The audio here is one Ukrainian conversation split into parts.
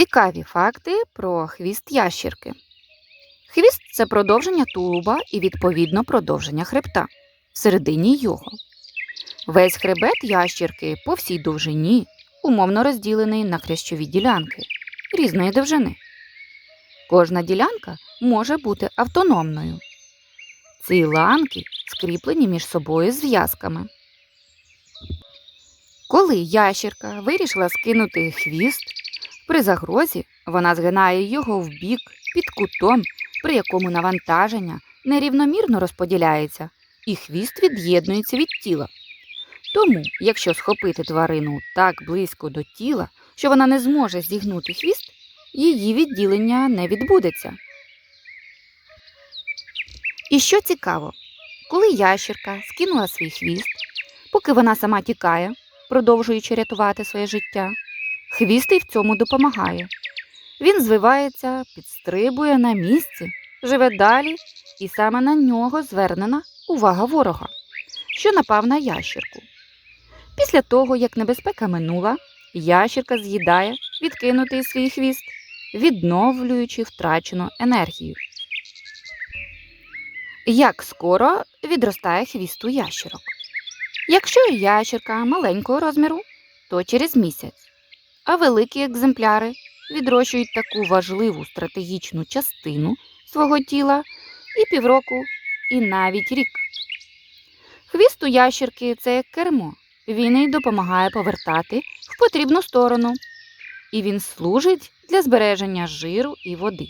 Цікаві факти про хвіст ящірки. Хвіст це продовження тулуба і, відповідно, продовження хребта всередині його. Весь хребет ящірки по всій довжині умовно розділений на хрящові ділянки різної довжини. Кожна ділянка може бути автономною. Ці ланки скріплені між собою зв'язками. Коли ящірка вирішила скинути хвіст, при загрозі вона згинає його в бік під кутом, при якому навантаження нерівномірно розподіляється, і хвіст від'єднується від тіла. Тому, якщо схопити тварину так близько до тіла, що вона не зможе зігнути хвіст, її відділення не відбудеться. І що цікаво, коли ящірка скинула свій хвіст, поки вона сама тікає, продовжуючи рятувати своє життя, хвіст їй в цьому допомагає. Він звивається, підстрибує на місці, живе далі, і саме на нього звернена увага ворога, що напав на ящірку. Після того, як небезпека минула, ящірка з'їдає відкинутий свій хвіст, відновлюючи втрачену енергію. Як скоро відростає хвіст у ящерок? Якщо ящерка маленького розміру, то через місяць, а великі екземпляри відрощують таку важливу стратегічну частину свого тіла і півроку, і навіть рік. Хвіст у ящерки це як кермо. Він їй допомагає повертати в потрібну сторону, і він служить для збереження жиру і води.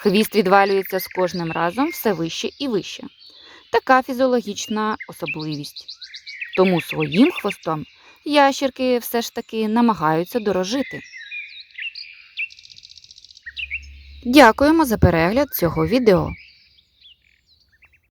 Хвіст відвалюється з кожним разом все вище і вище. Така фізіологічна особливість. Тому своїм хвостом ящерки все ж таки намагаються дорожити. Дякуємо за перегляд цього відео.